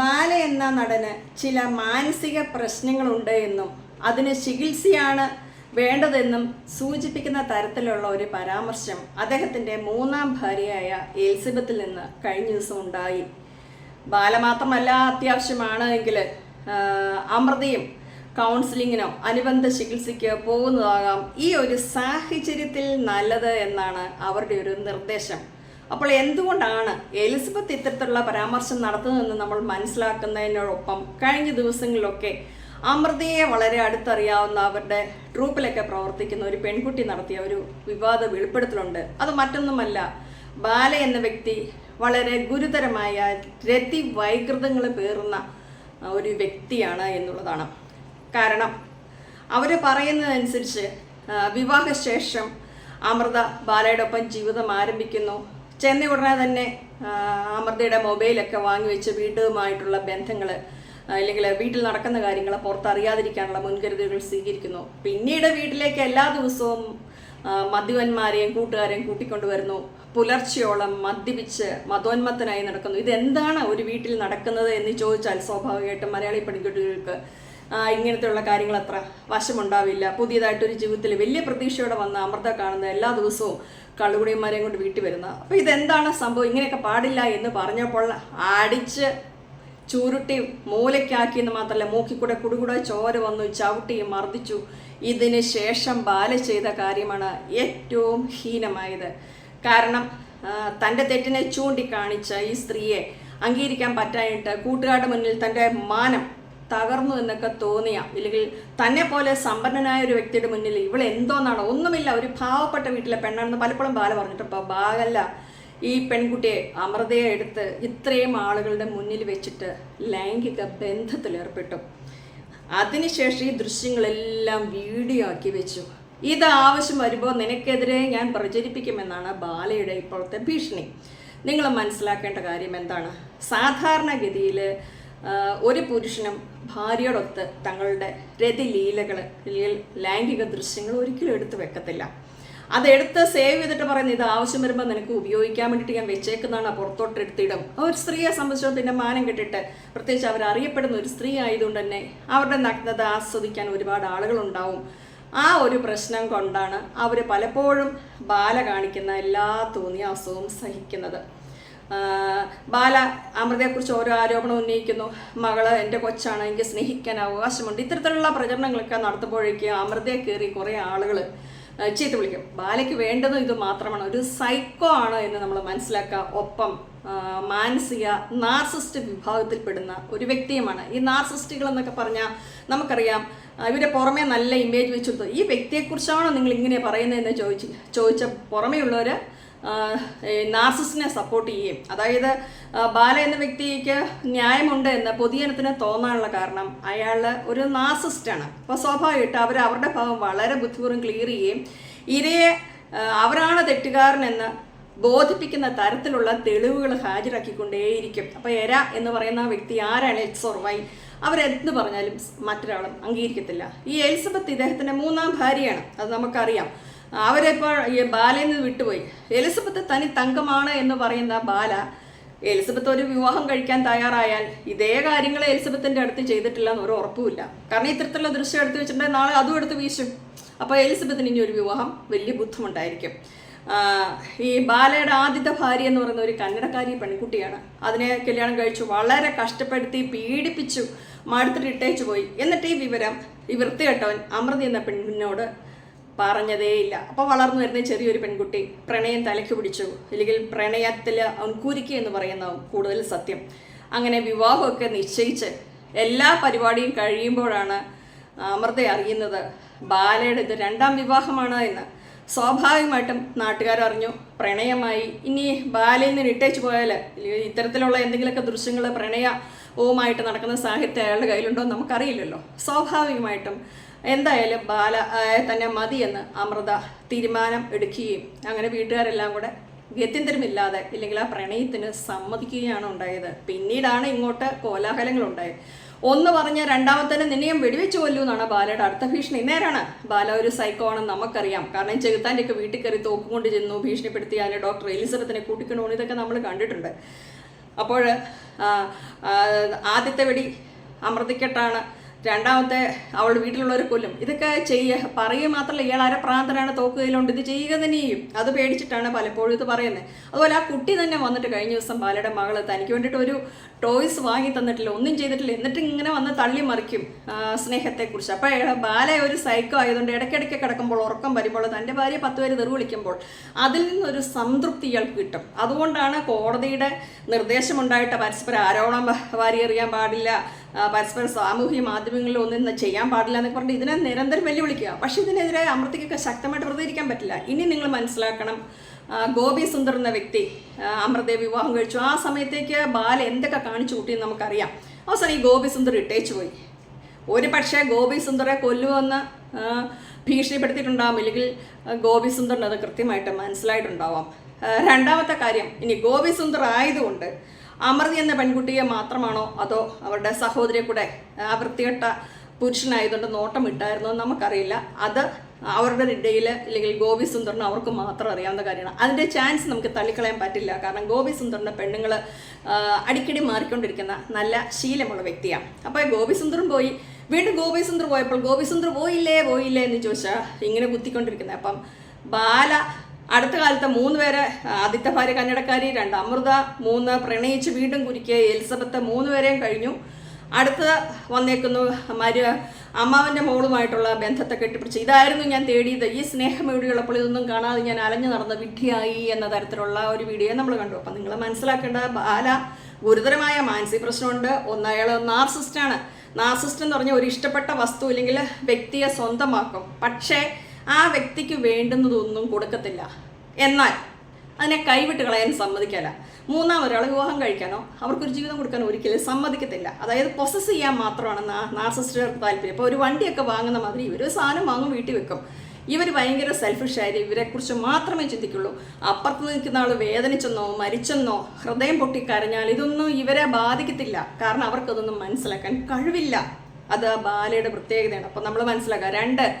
ബാല എന്ന നടന് ചില മാനസിക പ്രശ്നങ്ങളുണ്ട് എന്നും അതിന് ചികിത്സയാണ് വേണ്ടതെന്നും സൂചിപ്പിക്കുന്ന തരത്തിലുള്ള ഒരു പരാമർശം അദ്ദേഹത്തിന്റെ മൂന്നാം ഭാര്യയായ എലിസബത്തിൽ നിന്ന് കഴിഞ്ഞ ദിവസം ഉണ്ടായി. ബാല മാത്രമല്ല അത്യാവശ്യമാണ് എങ്കിൽ അമൃതയും കൗൺസിലിങ്ങിനോ അനുബന്ധ ചികിത്സയ്ക്ക് പോകുന്നതാകാം. ഈ ഒരു സാഹചര്യത്തിൽ നല്ലത് എന്നാണ് അവരുടെ ഒരു നിർദ്ദേശം. അപ്പോൾ എന്തുകൊണ്ടാണ് എലിസബത്ത് ഇത്തരത്തിലുള്ള പരാമർശം നടത്തുന്നതെന്ന് നമ്മൾ മനസ്സിലാക്കുന്നതിനോടൊപ്പം കഴിഞ്ഞ ദിവസങ്ങളിലൊക്കെ അമൃതയെ വളരെ അടുത്തറിയാവുന്ന അവരുടെ ട്രൂപ്പിലൊക്കെ പ്രവർത്തിക്കുന്ന ഒരു പെൺകുട്ടി നടത്തിയ ഒരു വിവാദ വെളിപ്പെടുത്തലുണ്ട്. അത് മറ്റൊന്നുമല്ല ബാല എന്ന വ്യക്തി വളരെ ഗുരുതരമായ രതി വൈകൃതങ്ങൾ പേറുന്ന ഒരു വ്യക്തിയാണ് എന്നുള്ളതാണ്. കാരണം അവർ പറയുന്നതനുസരിച്ച് വിവാഹശേഷം അമൃത ബാലയുടെ ഒപ്പം ജീവിതം ആരംഭിക്കുന്നു. ചെന്ന ഉടനെ തന്നെ അമൃതയുടെ മൊബൈലൊക്കെ വാങ്ങിവെച്ച് വീട്ടുമായിട്ടുള്ള ബന്ധങ്ങൾ അല്ലെങ്കിൽ വീട്ടിൽ നടക്കുന്ന കാര്യങ്ങൾ പുറത്തറിയാതിരിക്കാനുള്ള മുൻകരുതലുകൾ സ്വീകരിക്കുന്നു. പിന്നീട് വീട്ടിലേക്ക് എല്ലാ ദിവസവും മദ്യവന്മാരെയും കൂട്ടുകാരെയും കൂട്ടിക്കൊണ്ടുവരുന്നു. പുലർച്ചയോളം മദ്യപിച്ച് മതോന്മത്തനായി നടക്കുന്നു. ഇതെന്താണ് ഒരു വീട്ടിൽ നടക്കുന്നത് എന്ന് ചോദിച്ചാൽ സ്വാഭാവികമായിട്ടും മലയാളി പെൺകുട്ടികൾക്ക് ഇങ്ങനത്തെയുള്ള കാര്യങ്ങൾ അത്ര വശമുണ്ടാവില്ല. പുതിയതായിട്ടൊരു ജീവിതത്തിൽ വലിയ പ്രതീക്ഷയോടെ വന്ന അമൃത കാണുന്ന എല്ലാ ദിവസവും കള്ളുകുടിയന്മാരെയും കൊണ്ട് വീട്ടിൽ വരുന്ന. അപ്പോൾ ഇതെന്താണ് സംഭവം? ഇങ്ങനെയൊക്കെ പാടില്ല എന്ന് പറഞ്ഞപ്പോൾ അടിച്ച് ചുരുട്ടി മൂലയ്ക്കാക്കി എന്ന് മാത്രമല്ല മൂക്കിക്കൂടെ കുടുകൂടെ ചോര വന്നു ചവിട്ടി മർദ്ദിച്ചു. ഇതിന് ശേഷം ബാല ചെയ്ത കാര്യമാണ് ഏറ്റവും ഹീനമായത്. കാരണം തന്റെ തെറ്റിനെ ചൂണ്ടിക്കാണിച്ച ഈ സ്ത്രീയെ അംഗീകരിക്കാൻ പറ്റാനായിട്ട് കൂട്ടുകാരുടെ മുന്നിൽ തന്റെ മാനം തകർന്നു എന്നൊക്കെ തോന്നിയ. ഇല്ലെങ്കിൽ തന്നെ പോലെ സമ്പന്നനായ ഒരു വ്യക്തിയുടെ മുന്നിൽ ഇവൾ എന്തോന്നാണ് ഒന്നുമില്ല. ഒരു പാവപ്പെട്ട വീട്ടിലെ പെണ്ണാണെന്ന് പലപ്പോഴും ബാല പറഞ്ഞിട്ടപ്പോൾ ബാലല്ല. ഈ പെൺകുട്ടിയെ അമൃതയെ എടുത്ത് ഇത്രയും ആളുകളുടെ മുന്നിൽ വെച്ചിട്ട് ലൈംഗിക ബന്ധത്തിലേർപ്പെട്ടു അതിനുശേഷം ഈ ദൃശ്യങ്ങളെല്ലാം വീഡിയോ ആക്കി വെച്ചു. ഇത് ആവശ്യം വരുമ്പോൾ നിനക്കെതിരെ ഞാൻ പ്രചരിപ്പിക്കുമെന്നാണ് ബാലയുടെ ഇപ്പോഴത്തെ ഭീഷണി. നിങ്ങൾ മനസ്സിലാക്കേണ്ട കാര്യം എന്താണ്? സാധാരണഗതിയിൽ ഒരു പുരുഷനും ഭാര്യയോടൊത്ത് തങ്ങളുടെ രതിലീലകൾ ലൈംഗിക ദൃശ്യങ്ങൾ ഒരിക്കലും എടുത്തു വെക്കത്തില്ല. അതെടുത്ത് സേവ് ചെയ്തിട്ട് പറയുന്നത് ഇത് ആവശ്യം വരുമ്പോൾ നിനക്ക് ഉപയോഗിക്കാൻ വേണ്ടിയിട്ട് ഞാൻ വെച്ചേക്കുന്നതാണ് പുറത്തോട്ട് എടുത്തിടും ഒരു സ്ത്രീയെ സംബന്ധിച്ചോ പിന്നെ മാനം കെട്ടിട്ട് പ്രത്യേകിച്ച് അവർ അറിയപ്പെടുന്ന ഒരു സ്ത്രീ ആയതുകൊണ്ട് തന്നെ അവരുടെ നഗ്നത ആസ്വദിക്കാൻ ഒരുപാട് ആളുകളുണ്ടാവും. ആ ഒരു പ്രശ്നം കൊണ്ടാണ് അവർ പലപ്പോഴും ബാല കാണിക്കുന്ന എല്ലാ തോന്നിയ അസുഖവും സഹിക്കുന്നത്. ബാല അമൃതയെക്കുറിച്ച് ഓരോ ആരോപണം ഉന്നയിക്കുന്നു. മകൾ എന്റെ കൊച്ചാണ് എനിക്ക് സ്നേഹിക്കാൻ അവകാശമുണ്ട്. ഇത്തരത്തിലുള്ള പ്രചരണങ്ങളൊക്കെ നടത്തുമ്പോഴേക്കും അമൃതയെ കയറി കുറേ ആളുകൾ ചീത്ത വിളിക്കും. ബാലയ്ക്ക് വേണ്ടതും ഇത് മാത്രമാണ്. ഒരു സൈക്കോ ആണ് എന്ന് നമ്മൾ മനസ്സിലാക്കുക. ഒപ്പം മാനസിക നാർസിസ്റ്റ് വിഭാഗത്തിൽപ്പെടുന്ന ഒരു വ്യക്തിയുമാണ്. ഈ നാർസിസ്റ്റുകൾ എന്നൊക്കെ പറഞ്ഞാൽ നമുക്കറിയാം ഇവരെ പുറമേ നല്ല ഇമേജ് വെച്ചു ഈ വ്യക്തിയെക്കുറിച്ചാണോ നിങ്ങൾ ഇങ്ങനെ പറയുന്നതെന്ന് ചോദിച്ചു ചോദിച്ച പുറമേ പുറമേയുള്ളവർ നാർസിസിനെ സപ്പോർട്ട് ചെയ്യുകയും. അതായത് ബാല എന്ന വ്യക്തിക്ക് ന്യായമുണ്ട് എന്ന് പൊതുജനത്തിന് തോന്നാനുള്ള കാരണം അയാൾ ഒരു നാർസിസ്റ്റാണ്. അപ്പോൾ സ്വാഭാവികമായിട്ട് അവർ അവരുടെ ഭാവം വളരെ ബുദ്ധിപൂർവം ക്ലിയർ ചെയ്യുകയും ഇരയെ അവരാണ് തെറ്റുകാരനെന്ന് ബോധിപ്പിക്കുന്ന തരത്തിലുള്ള തെളിവുകൾ ഹാജരാക്കിക്കൊണ്ടേയിരിക്കും. അപ്പോൾ എര എന്ന് പറയുന്ന വ്യക്തി ആരാണ്? എക്സ് ഓർ വൈ അവരെന്ത് പറഞ്ഞാലും മറ്റൊരാളും അംഗീകരിക്കത്തില്ല. ഈ എലിസബത്ത് ഇദ്ദേഹത്തിന്റെ മൂന്നാം ഭാര്യയാണ്. അത് നമുക്കറിയാം. അവരിപ്പോൾ ഈ ബാലയിൽ നിന്ന് വിട്ടുപോയി. എലിസബത്ത് തനി തങ്കമാണ് എന്ന് പറയുന്ന ബാല എലിസബത്ത് ഒരു വിവാഹം കഴിക്കാൻ തയ്യാറായാൽ ഇതേ കാര്യങ്ങൾ എലിസബത്തിന്റെ അടുത്ത് ചെയ്തിട്ടില്ല എന്നൊരു ഉറപ്പുമില്ല. കാരണം ഇത്തരത്തിലുള്ള ദൃശ്യം എടുത്ത് വെച്ചിട്ടുണ്ടെങ്കിൽ നാളെ അതും എടുത്ത് വീശും. അപ്പോൾ എലിസബത്തിന് ഇനി ഒരു വിവാഹം വലിയ ബുദ്ധിമുട്ടായിരിക്കും. ഈ ബാലയുടെ ആദ്യത്തെ ഭാര്യ എന്ന് പറയുന്ന ഒരു കന്നഡക്കാരി പെൺകുട്ടിയാണ്. അതിനെ കല്യാണം കഴിച്ചു വളരെ കഷ്ടപ്പെടുത്തി പീഡിപ്പിച്ചു മടുത്തിട്ട് ഇട്ടേച്ചു പോയി. എന്നിട്ട് ഈ വിവരം ഈ വൃത്തികെട്ടവൻ അമൃതി എന്ന പെണ്ണിനോട് പറഞ്ഞതേയില്ല അപ്പോൾ വളർന്നു വരുന്ന ചെറിയൊരു പെൺകുട്ടി പ്രണയം തലയ്ക്ക് പിടിച്ചു. അല്ലെങ്കിൽ പ്രണയത്തിൽ അവൻ എന്ന് പറയുന്ന കൂടുതൽ സത്യം. അങ്ങനെ വിവാഹമൊക്കെ നിശ്ചയിച്ച് എല്ലാ പരിപാടിയും കഴിയുമ്പോഴാണ് അമൃത അറിയുന്നത്. ബാലയുടെ ഇത് രണ്ടാം വിവാഹമാണ് എന്ന്. സ്വാഭാവികമായിട്ടും നാട്ടുകാരറിഞ്ഞു പ്രണയമായി. ഇനി ബാലയിൽ നിന്ന് ഇട്ടേച്ച് പോയാൽ ഇത്തരത്തിലുള്ള എന്തെങ്കിലുമൊക്കെ ദൃശ്യങ്ങൾ പ്രണയവുമായിട്ട് നടക്കുന്ന സാഹിത്യം അയാളുടെ കയ്യിലുണ്ടോ നമുക്കറിയില്ലല്ലോ. സ്വാഭാവികമായിട്ടും എന്തായാലും ബാല തന്നെ മതിയെന്ന് അമൃത തീരുമാനം എടുക്കുകയും അങ്ങനെ വീട്ടുകാരെല്ലാം കൂടെ ഗത്യന്തരമില്ലാതെ ഇല്ലെങ്കിൽ ആ പ്രണയത്തിന് സമ്മതിക്കുകയാണ് ഉണ്ടായത്. പിന്നീടാണ് ഇങ്ങോട്ട് കോലാഹലങ്ങൾ ഉണ്ടായത് ഒന്ന് പറഞ്ഞ രണ്ടാമത്തേനെ നിന്നെയും വെടിവെച്ച് കൊല്ലൂ എന്നാണ് ബാലയുടെ അടുത്ത ഭീഷണി. നേരാണ് ബാല ഒരു സൈക്കോ ആണെന്ന് നമുക്കറിയാം. കാരണം ചെകുത്താന്റെ ഒക്കെ വീട്ടിൽ കയറി തോക്കും കൊണ്ട് ചെന്നു ഭീഷണിപ്പെടുത്തി അതിന് ഡോക്ടർ എലിസബത്തിനെ കൂട്ടിക്കൊണ്ടു പോകുന്നു. ഇതൊക്കെ നമ്മൾ കണ്ടിട്ടുണ്ട്. അപ്പോൾ ആദ്യത്തെ വെടി അമൃതിക്കെട്ടാണ് രണ്ടാമത്തെ അവളുടെ വീട്ടിലുള്ളവർ കൊല്ലും. ഇതൊക്കെ ചെയ്യുക പറയുക മാത്രമല്ല ഇയാൾ അരപ്രാന്തനാണ് തോക്കുകയിലുണ്ട് ഇത് ചെയ്യുക തന്നെ ചെയ്യും. അത് പേടിച്ചിട്ടാണ് പലപ്പോഴും ഇത് പറയുന്നത്. അതുപോലെ ആ കുട്ടി തന്നെ വന്നിട്ട് കഴിഞ്ഞ ദിവസം ബാലയുടെ മകൾ തനിക്ക് വേണ്ടിയിട്ട് ഒരു ടോയ്സ് വാങ്ങി തന്നിട്ടില്ല. ഒന്നും ചെയ്തിട്ടില്ല. എന്നിട്ട് ഇങ്ങനെ വന്ന് തള്ളി മറിക്കും സ്നേഹത്തെക്കുറിച്ച്. അപ്പോൾ ബാല ഒരു സൈക്കോ ആയതുകൊണ്ട് ഇടയ്ക്കിടയ്ക്ക് കിടക്കുമ്പോൾ ഉറക്കം വരുമ്പോൾ തന്റെ ഭാര്യ പത്ത് പേര് തെറി വിളിക്കുമ്പോൾ അതിൽ നിന്നൊരു സംതൃപ്തി ഇയാൾക്ക് കിട്ടും. അതുകൊണ്ടാണ് കോടതിയുടെ നിർദ്ദേശമുണ്ടായിട്ട് പരസ്പരം ആരോപണം വാരിയെറിയാൻ പാടില്ല. പരസ്പരം സാമൂഹ്യ മാധ്യമങ്ങളിൽ ഒന്നും ചെയ്യാൻ പാടില്ല എന്നൊക്കെ പറഞ്ഞിട്ട് ഇതിനെ നിരന്തരം വെല്ലുവിളിക്കുക. പക്ഷേ ഇതിനെതിരെ അമൃതയ്ക്കൊക്കെ ശക്തമായിട്ട് പ്രതികരിക്കാൻ പറ്റില്ല. ഇനി നിങ്ങൾ മനസ്സിലാക്കണം ഗോപി സുന്ദർ എന്ന വ്യക്തി അമൃതയെ വിവാഹം കഴിച്ചു. ആ സമയത്തേക്ക് ബാല എന്തൊക്കെ കാണിച്ചു കൂട്ടിയെന്ന് നമുക്കറിയാം. അവസാനം ഈ ഗോപി സുന്ദർ ഇട്ടേച്ചു പോയി. ഒരു പക്ഷേ ഗോപി സുന്ദറെ കൊല്ലുമെന്ന് ആ, ഭീഷണിപ്പെടുത്തിയിട്ടുണ്ടാവും. അല്ലെങ്കിൽ ആ, ഗോപി സുന്ദറിന് അത് കൃത്യമായിട്ട് മനസ്സിലായിട്ടുണ്ടാവാം. രണ്ടാമത്തെ കാര്യം ഇനി ഗോപി സുന്ദർ ആയതുകൊണ്ട് അമൃതി എന്ന പെൺകുട്ടിയെ മാത്രമാണോ അതോ അവരുടെ സഹോദരിയെ കൂടെ ആ വൃത്തികെട്ട പുരുഷനായതുകൊണ്ട് നോട്ടം ഇട്ടായിരുന്നോ നമുക്കറിയില്ല. അത് അവരുടെ ഇടയിൽ അല്ലെങ്കിൽ ഗോപി സുന്ദറിന് അവർക്ക് മാത്രം അറിയാവുന്ന കാര്യമാണ്. അതിന്റെ ചാൻസ് നമുക്ക് തള്ളിക്കളയാൻ പറ്റില്ല. കാരണം ഗോപി സുന്ദറിന്റെ പെണ്ണുങ്ങൾ അടിക്കടി മാറിക്കൊണ്ടിരിക്കുന്ന നല്ല ശീലമുള്ള വ്യക്തിയാണ്. അപ്പോൾ ഗോപി സുന്ദറും പോയി. വീണ്ടും ഗോപി സുന്ദർ പോയപ്പോൾ ഗോപി സുന്ദർ പോയില്ലേ? പോയില്ലേ? എന്ന് ചോദിച്ചാൽ ഇങ്ങനെ കുത്തിക്കൊണ്ടിരിക്കുന്നത്. അപ്പം ബാല അടുത്ത കാലത്ത് മൂന്ന് പേരെ ആദിത്യ ഭാര്യ കന്നഡക്കാരി രണ്ട് അമൃത മൂന്ന് പ്രണയിച്ച് വീണ്ടും കുരുക്കിയ എലിസബത്ത് മൂന്ന് പേരെയും കഴിഞ്ഞു. അടുത്ത വന്നേക്കുന്നു മരു അമ്മാവന്റെ മോളുമായിട്ടുള്ള ബന്ധത്തെ കെട്ടിപ്പിടിച്ച്. ഇതായിരുന്നു ഞാൻ തേടിയത്. ഈ സ്നേഹം എവിടെയുള്ളപ്പോൾ ഇതൊന്നും കാണാതെ ഞാൻ അലഞ്ഞു നടന്ന വിഡ്ഢിയായി എന്ന തരത്തിലുള്ള ഒരു വീഡിയോ നമ്മൾ കണ്ടു. അപ്പം നിങ്ങൾ മനസ്സിലാക്കേണ്ട ബാല ഗുരുതരമായ മാനസിക പ്രശ്നമുണ്ട്. ഒന്ന് അയാൾ നാർസിസ്റ്റാണ്. നാർസിസ്റ്റ് എന്ന് പറഞ്ഞാൽ ഒരു ഇഷ്ടപ്പെട്ട വസ്തു ഇല്ലെങ്കിൽ വ്യക്തിയെ സ്വന്തമാക്കും. പക്ഷേ ആ വ്യക്തിക്ക് വേണ്ടുന്നതൊന്നും കൊടുക്കത്തില്ല. എന്നാൽ അതിനെ കൈവിട്ട് കളയാൻ സമ്മതിക്കല. മൂന്നാം ഒരാൾ വിവാഹം കഴിക്കാനോ അവർക്കൊരു ജീവിതം കൊടുക്കാനോ ഒരിക്കലും സമ്മതിക്കത്തില്ല. അതായത് പൊസസ് ചെയ്യാൻ മാത്രമാണ് നാർസിസ്റ്റുകാർക്ക് താല്പര്യം. ഇപ്പോൾ ഒരു വണ്ടിയൊക്കെ വാങ്ങുന്ന മാതിരി ഇവർ സാധനം വാങ്ങും വീട്ടിൽ വെക്കും. ഇവർ ഭയങ്കര സെൽഫിഷ് ആയിട്ട് ഇവരെക്കുറിച്ച് മാത്രമേ ചിന്തിക്കുള്ളൂ. അപ്പുറത്ത് നിൽക്കുന്ന ആൾ വേദനിച്ചെന്നോ മരിച്ചെന്നോ ഹൃദയം പൊട്ടിക്കരഞ്ഞാൽ ഇതൊന്നും ഇവരെ ബാധിക്കത്തില്ല. കാരണം അവർക്കതൊന്നും മനസ്സിലാക്കാൻ കഴിവില്ല. അത് ബാലയുടെ പ്രത്യേകതയാണ്. അപ്പം നമ്മൾ മനസ്സിലാക്കുക രണ്ട്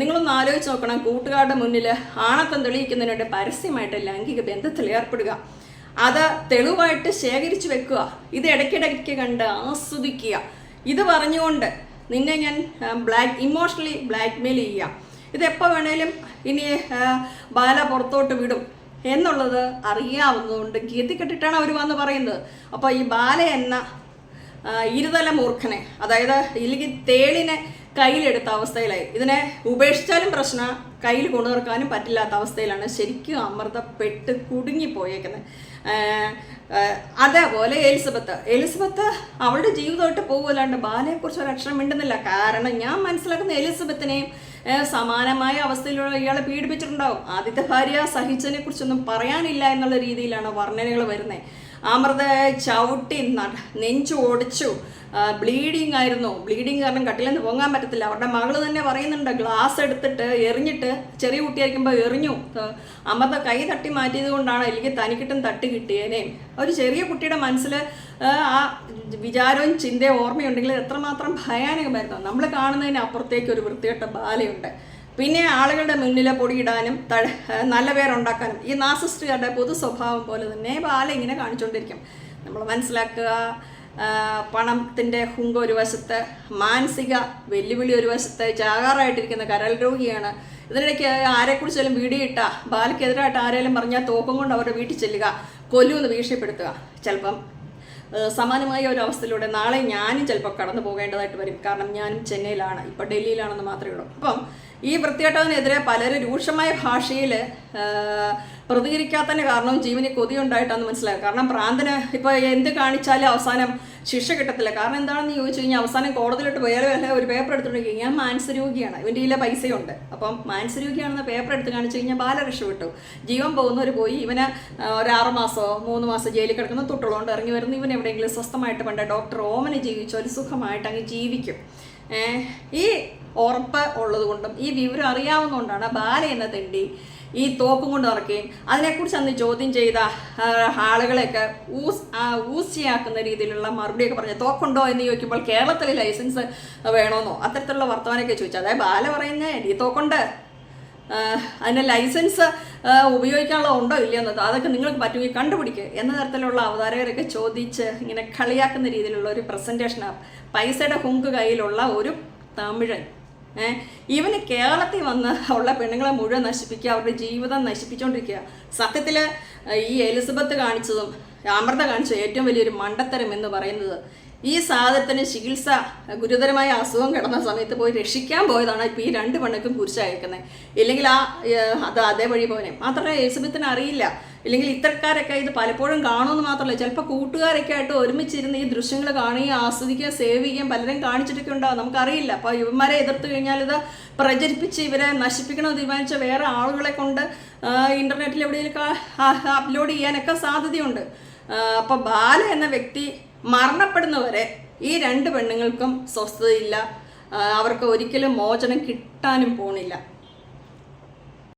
നിങ്ങളൊന്ന് ആലോചിച്ച് നോക്കണം. കൂട്ടുകാരുടെ മുന്നിൽ ആണത്തം തെളിയിക്കുന്നതിന് വേണ്ടി പരസ്യമായിട്ട് ലൈംഗിക ബന്ധത്തിൽ ഏർപ്പെടുക. അത് തെളിവായിട്ട് ശേഖരിച്ചു വെക്കുക. ഇത് ഇടയ്ക്കിടയ്ക്ക് കണ്ട് ആസ്വദിക്കുക. ഇത് പറഞ്ഞുകൊണ്ട് നിന്നെ ഞാൻ ബ്ലാക്ക് ഇമോഷണലി ബ്ലാക്ക് മെയിൽ ചെയ്യുക. ഇത് എപ്പോൾ വേണേലും ഇനി ബാല പുറത്തോട്ട് വിടും എന്നുള്ളത് അറിയാവുന്നതുകൊണ്ട് ഗതികെട്ടിട്ടാണ് അവർ വന്ന് പറയുന്നത്. അപ്പോൾ ഈ ബാല എന്ന ഇരുതല മൂർഖനെ അതായത് ഇല്ലെങ്കിൽ തേളിനെ കയ്യിലെടുത്ത അവസ്ഥയിലായി. ഇതിനെ ഉപേക്ഷിച്ചാലും പ്രശ്നം കയ്യിൽ കൊണ്ടുനടക്കാനും പറ്റില്ലാത്ത അവസ്ഥയിലാണ് ശരിക്കും അമൃതപ്പെട്ട് കുടുങ്ങിപ്പോയേക്കുന്നത്. അതേപോലെ എലിസബത്ത്. എലിസബത്ത് അവളുടെ ജീവിതമായിട്ട് പോകുമല്ലാണ്ട് ബാലയെക്കുറിച്ച് ഒരു അക്ഷരം മിണ്ടുന്നില്ല. കാരണം ഞാൻ മനസ്സിലാക്കുന്ന എലിസബത്തിനെയും സമാനമായ അവസ്ഥയിലുള്ള ഇയാളെ പീഡിപ്പിച്ചിട്ടുണ്ടാവും. ആദ്യത്തെ ഭാര്യ സഹിച്ചതിനെ കുറിച്ചൊന്നും പറയാനില്ല എന്നുള്ള രീതിയിലാണ് വർണനകൾ വരുന്നത് അമൃത ചവിട്ടി നെഞ്ചു ഓടിച്ചു ബ്ലീഡിങ് ആയിരുന്നു. ബ്ലീഡിങ് കാരണം കട്ടിലിൽ നിന്ന് പൊങ്ങാൻ പറ്റത്തില്ല. അവരുടെ മകൾ തന്നെ പറയുന്നുണ്ട് ഗ്ലാസ് എടുത്തിട്ട് എറിഞ്ഞിട്ട് ചെറിയ കുട്ടിയായിരിക്കുമ്പോൾ എറിഞ്ഞു. അമൃത കൈ തട്ടി മാറ്റിയത് കൊണ്ടാണ് എനിക്ക് തനിക്കിട്ടും തട്ടി കിട്ടിയേനെ. ഒരു ചെറിയ കുട്ടിയുടെ മനസ്സിൽ ആ വിചാരവും ചിന്തയും ഓർമ്മയുണ്ടെങ്കിൽ എത്രമാത്രം ഭയാനകമായിരുന്നു. നമ്മൾ കാണുന്നതിന് അപ്പുറത്തേക്ക് ഒരു വൃത്തികെട്ട ബാലയുണ്ട്. പിന്നെ ആളുകളുടെ മുന്നിലെ പൊടിയിടാനും തഴ നല്ല പേരുണ്ടാക്കാനും ഈ നാസിസ്റ്റുകാരുടെ പൊതു സ്വഭാവം പോലെ തന്നെ ബാല ഇങ്ങനെ കാണിച്ചുകൊണ്ടിരിക്കും നമ്മൾ മനസ്സിലാക്കുക പണത്തിന്റെ ഹുങ്ക ഒരു വശത്ത് മാനസിക വെല്ലുവിളി ഒരു വശത്ത് ചാകാറായിട്ടിരിക്കുന്ന കരൽ രോഗിയാണ്. ഇതിനിടയ്ക്ക് ആരെക്കുറിച്ചാലും വീഡിയോ ഇട്ട ബാലയ്ക്കെതിരായിട്ട് ആരെങ്കിലും പറഞ്ഞാൽ തോക്കം കൊണ്ട് അവരുടെ വീട്ടിൽ ചെല്ലുക കൊല്ലുമെന്ന് ഭീഷണിപ്പെടുത്തുക. ചിലപ്പം സമാനമായ ഒരു അവസ്ഥയിലൂടെ നാളെ ഞാനും ചിലപ്പോൾ കടന്നു പോകേണ്ടതായിട്ട് വരും. കാരണം ഞാനും ചെന്നൈയിലാണ്. ഇപ്പോൾ ഡൽഹിയിലാണെന്ന് മാത്രമേ ഉള്ളൂ. അപ്പം ഈ വൃത്തികെട്ടതിനെതിരെ പലരും രൂക്ഷമായ ഭാഷയിൽ പ്രതികരിക്കാത്തതിന് കാരണം ജീവന് കൊതിയുണ്ടായിട്ടാന്ന് മനസ്സിലാക്കുക കാരണം പ്രാന്തന് ഇപ്പോൾ എന്ത് കാണിച്ചാലും അവസാനം ശിക്ഷ കിട്ടത്തില്ല. കാരണം എന്താണെന്ന് ചോദിച്ചു കഴിഞ്ഞാൽ അവസാനം കോടതിയിലോട്ട് വേറെ വേറെ ഒരു പേപ്പർ എടുത്തിട്ടുണ്ടെങ്കിൽ ഞാൻ മാനസരോഗിയാണ് ഇവന്റെ കയ്യിലെ പൈസയുണ്ട്. അപ്പം മാനസരോഗിയാണെന്ന് പേപ്പർ എടുത്ത് കാണിച്ചു കഴിഞ്ഞാൽ ബാല രക്ഷപ്പെട്ടു ജീവൻ പോകുന്നവർ പോയി ഇവനെ ഒരു ആറ് മൂന്ന് മാസം ജയിലിൽ കിടക്കുന്ന തൊട്ടുള്ളതുകൊണ്ട് ഇറങ്ങി വരുന്ന ഇവൻ എവിടെയെങ്കിലും സ്വസ്ഥമായിട്ട് പണ്ട് ഡോക്ടർ ഓമന് ജീവിച്ചു. ഒരു സുഖമായിട്ട് അങ്ങ് ജീവിക്കും. ഈ ഉറപ്പ് ഉള്ളത് കൊണ്ടും ഈ വിവരം അറിയാവുന്നതുകൊണ്ടാണ് ബാല എന്ന തെണ്ടി ഈ തോക്കും കൊണ്ട് ഇറക്കുകയും അതിനെക്കുറിച്ച് അന്ന് ചോദ്യം ചെയ്ത ആളുകളെയൊക്കെ ഊസ് ഊസിയാക്കുന്ന രീതിയിലുള്ള മറുപടിയൊക്കെ പറഞ്ഞു തോക്കുണ്ടോ എന്ന് ചോദിക്കുമ്പോൾ കേരളത്തിൽ ലൈസൻസ് വേണമെന്നോ അത്തരത്തിലുള്ള വർത്തമാനമൊക്കെ ചോദിച്ചു. അതായത് ബാല പറയുന്നത് ഈ തോക്കുണ്ട്. അതിന്റെ ലൈസൻസ് ഉപയോഗിക്കാനുള്ള ഉണ്ടോ ഇല്ലയോ എന്നത് അതൊക്കെ നിങ്ങൾക്ക് പറ്റുമെങ്കിൽ കണ്ടുപിടിക്കുക എന്ന തരത്തിലുള്ള അവതാരകരൊക്കെ ചോദിച്ച് ഇങ്ങനെ കളിയാക്കുന്ന രീതിയിലുള്ള ഒരു പ്രസന്റേഷനാണ് പൈസയുടെ ഹുങ്ക് കയ്യിലുള്ള ഒരു തമിഴൻ. ഇവന് കേരളത്തിൽ വന്ന് ഉള്ള പെണ്ണുങ്ങളെ മുഴുവൻ നശിപ്പിക്കുക അവരുടെ ജീവിതം നശിപ്പിച്ചുകൊണ്ടിരിക്കുക സത്യത്തിൽ ഈ എലിസബത്ത് കാണിച്ചതും അമൃത കാണിച്ചതും ഏറ്റവും വലിയൊരു മണ്ടത്തരം എന്ന് പറയുന്നത് ഈ സാധനത്തിന് ചികിത്സ ഗുരുതരമായ അസുഖം കിടന്ന സമയത്ത് പോയി രക്ഷിക്കാൻ പോയതാണ് ഇപ്പോൾ ഈ രണ്ട് പെണ്ണുക്കും കുരിശയക്കുന്നത് ഇല്ലെങ്കിൽ ആ അത് അതേ വഴി പോനെ മാത്രമല്ല എലിസബത്തിന് അറിയില്ല. ഇല്ലെങ്കിൽ ഇത്തരക്കാരൊക്കെ ഇത് പലപ്പോഴും കാണുമെന്ന് മാത്രമല്ല ചിലപ്പോൾ കൂട്ടുകാരൊക്കെ ആയിട്ട് ഒരുമിച്ചിരുന്ന് ഈ ദൃശ്യങ്ങൾ കാണുകയും ആസ്വദിക്കുകയും സേവ് ചെയ്യുകയും പലരും കാണിച്ചിട്ടൊക്കെ ഉണ്ടാവും. നമുക്കറിയില്ല. അപ്പോൾ ഇവന്മാരെ എതിർത്ത് കഴിഞ്ഞാൽ ഇത് പ്രചരിപ്പിച്ച് ഇവരെ നശിപ്പിക്കണമെന്ന് തീരുമാനിച്ച വേറെ ആളുകളെ കൊണ്ട് ഇന്റർനെറ്റിൽ എവിടെയെങ്കിലും അപ്ലോഡ് ചെയ്യാനൊക്കെ സാധ്യതയുണ്ട്. അപ്പോൾ ബാല എന്ന വ്യക്തി മരണപ്പെടുന്നവരെ ഈ രണ്ട് പെണ്ണുങ്ങൾക്കും സ്വസ്ഥതയില്ല. അവർക്ക് ഒരിക്കലും മോചനം കിട്ടാനും പോണില്ല.